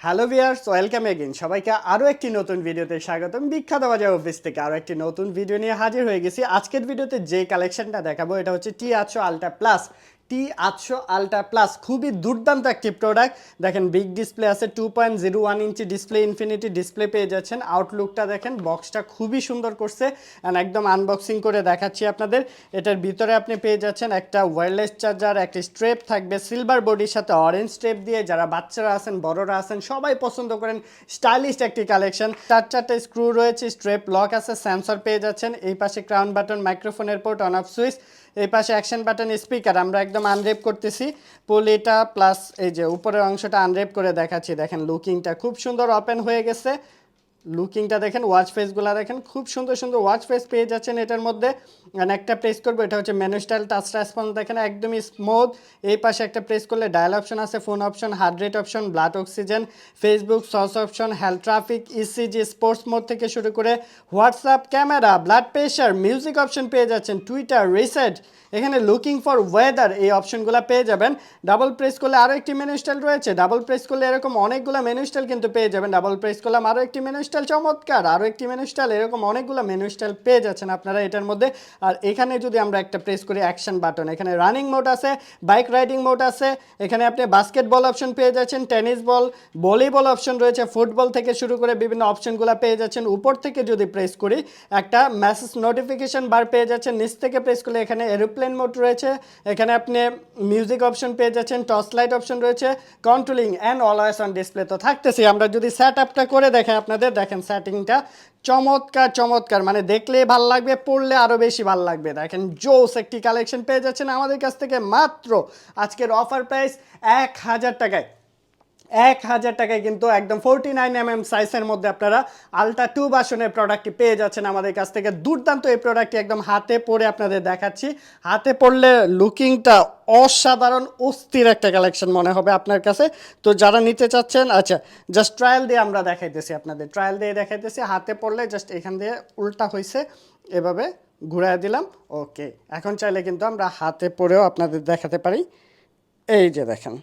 Hello viewers welcome again সবাইকে আরও একটি নতুন ভিডিওতে স্বাগতম। বিখ্যাত বাজার অফিস থেকে আরও একটি নতুন ভিডিও নিয়ে হাজির হয়ে গেছি। আজকের ভিডিওতে যে কালেকশনটা দেখাবো, এটা হচ্ছে টি আটশো আলট্রা প্লাস টি আটশো আলট্রা প্লাস। খুবই দুর্দান্ত একটি প্রোডাক্ট দেখেন বিগ ডিসপ্লে আছে two point zero one inch display infinity display পেয়ে যাচ্ছেন। আউটলুকটা দেখেন বক্সটা খুবই সুন্দর করছে। অ্যান্ড একদম আনবক্সিং করে দেখাচ্ছি আপনাদের। এটার ভিতরে আপনি পেয়ে যাচ্ছেন একটা ওয়্যারলেস চার্জার একটা স্ট্রেপ থাকবে সিলভার বডির সাথে অরেঞ্জ স্ট্রেপ দিয়ে। যারা বাচ্চারা আছেন, বড়রা আছেন, সবাই পছন্দ করেন। স্টাইলিশ একটি কালেকশন চার চারটে স্ক্রু রয়েছে স্ট্রেপ লক আছে সেন্সর পেয়ে যাচ্ছেন। এই পাশে ক্রাউন বাটন মাইক্রোফোনের পোর্ট অন অফ সুইচ এই পাশে অ্যাকশন বাটন স্পিকার আমরা একদম আনরেপ করতেছি। পুলিটা প্লাস এই যে উপরের অংশটা আনরেপ করে দেখাচ্ছি। দেখেন লুকিংটা খুব সুন্দর ওপেন হয়ে গেছে। লুকিংটা দেখেন ওয়াচ ফেসগুলো দেখেন, খুব সুন্দর সুন্দর ওয়াচ ফেস পেয়ে যাচ্ছেন এটার মধ্যে। And একটা প্রেস করব, এটা হচ্ছে মেনু স্টাইল টাচ রেসপন্স দেখেন, একদমই স্মুথ এই পাশে একটা প্রেস করলে ডায়াল অপশন আছে phone option heart rate option blood oxygen Facebook SOS option health traffic ECG sports mode থেকে শুরু করে WhatsApp camera blood pressure music option পেয়ে যাচ্ছেন টুইটার রিসেট এখানে লুকিং ফর ওয়েদার এই অপশনগুলো পেয়ে যাবেন। ডাবল প্রেস করলে আরও একটি মেনু স্টাইল রয়েছে ডাবল প্রেস করলে এরকম অনেকগুলো মেনু স্টাইল কিন্তু পেয়ে যাবেন। ডাবল প্রেস করলাম আরও একটি মেনু স্টাইল চমৎকার। আরও একটি মেনু স্টাইল এরকম অনেকগুলো মেনু স্টাইল পেয়ে যাচ্ছেন আপনারা এটার মধ্যে। আর এখানে যদি আমরা একটা প্রেস করি অ্যাকশন বাটন এখানে রানিং মোড আছে বাইক রাইডিং মোড আছে, এখানে আপনি বাস্কেটবল অপশন পেয়ে যাচ্ছেন টেনিস বল ভলিবল অপশন রয়েছে ফুটবল থেকে শুরু করে বিভিন্ন অপশনগুলো পেয়ে যাচ্ছেন। উপর থেকে যদি প্রেস করি, একটা মেসেজ নোটিফিকেশন বার পেয়ে যাচ্ছেন। নিচ থেকে প্রেস করলে এখানে এরোপ্লেন মোড রয়েছে, এখানে আপনি মিউজিক অপশন পেয়ে যাচ্ছেন টর্চ লাইট অপশন রয়েছে controlling and always on display তো থাকতেছি আমরা যদি সেট আপটা করে দেখেন আপনাদের দেখেন সেটিংটা চমৎকার চমৎকার। মানে দেখলে ভালো লাগবে, পড়লে আরও বেশি ভালো লাগবে। দেখেন, জোস একটি কালেকশন পেয়ে যাচ্ছেন আমাদের কাছ থেকে মাত্র আজকের অফার প্রাইস এক হাজার টাকায়। এক হাজার টাকায় কিন্তু একদম ফোরটি নাইন এম এম সাইজের মধ্যে আপনারা আলট্রা টু বাসনের প্রোডাক্টটি পেয়ে যাচ্ছেন আমাদের কাছ থেকে। দুর্দান্ত এই প্রোডাক্টটি একদম হাতে পরে আপনাদের দেখাচ্ছি। হাতে পড়লে লুকিংটা অসাধারণ, অস্থির একটা কালেকশন মনে হবে আপনার কাছে। তো যারা নিতে চাচ্ছেন আচ্ছা জাস্ট ট্রায়াল দিয়ে আমরা দেখাইতেছি আপনাদের। ট্রায়াল দিয়ে দেখাইতেছি, হাতে পড়লে জাস্ট এখান দিয়ে উল্টা হয়েছে এভাবে ঘুরাই দিলাম। ওকে এখন চাইলে কিন্তু আমরা হাতে পরেও আপনাদের দেখাতে পারি। এই যে দেখেন।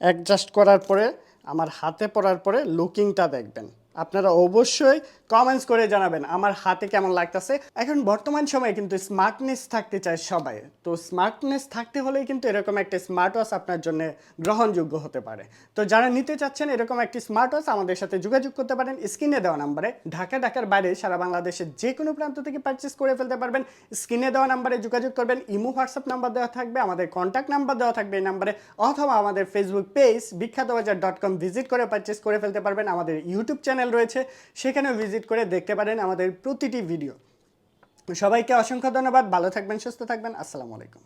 অ্যাডজাস্ট করার পরে আমার হাতে পড়ার পরে লুকিংটা দেখবেন। আপনারা অবশ্যই কমেন্টস করে জানাবেন আমার হাতে কেমন লাগতেছে। এখন বর্তমান সময়ে কিন্তু স্মার্টনেস থাকতে চায় সবাই। তো স্মার্টনেস থাকতে হলেই কিন্তু এরকম একটা স্মার্ট ওয়াচ আপনার জন্য গ্রহণযোগ্য হতে পারে। তো যারা নিতে চাচ্ছেন এরকম একটি স্মার্ট ওয়াচ আমাদের সাথে যোগাযোগ করতে পারেন। স্ক্রিনে দেওয়া নাম্বারে ঢাকা, ঢাকার বাইরে সারা বাংলাদেশের যে কোনো প্রান্ত থেকে পারচেস করে ফেলতে পারবেন। স্ক্রিনে দেওয়া নাম্বারে যোগাযোগ করবেন। ইমো, হোয়াটসঅ্যাপ নাম্বার দেওয়া থাকবে। আমাদের কন্ট্যাক্ট নাম্বার দেওয়া থাকবে এই নাম্বারে। অথবা আমাদের Facebook page Bikkhato Bazar dot com visit করে পারচেস করে ফেলতে পারবেন। আমাদের ইউটিউব চ্যানেল রয়েছে, সেখানেও ভিজিট করে দেখতে পারেন আমাদের প্রতিটি ভিডিও সবাইকে অসংখ্য ধন্যবাদ, ভালো থাকবেন, সুস্থ থাকবেন, আসসালামু আলাইকুম।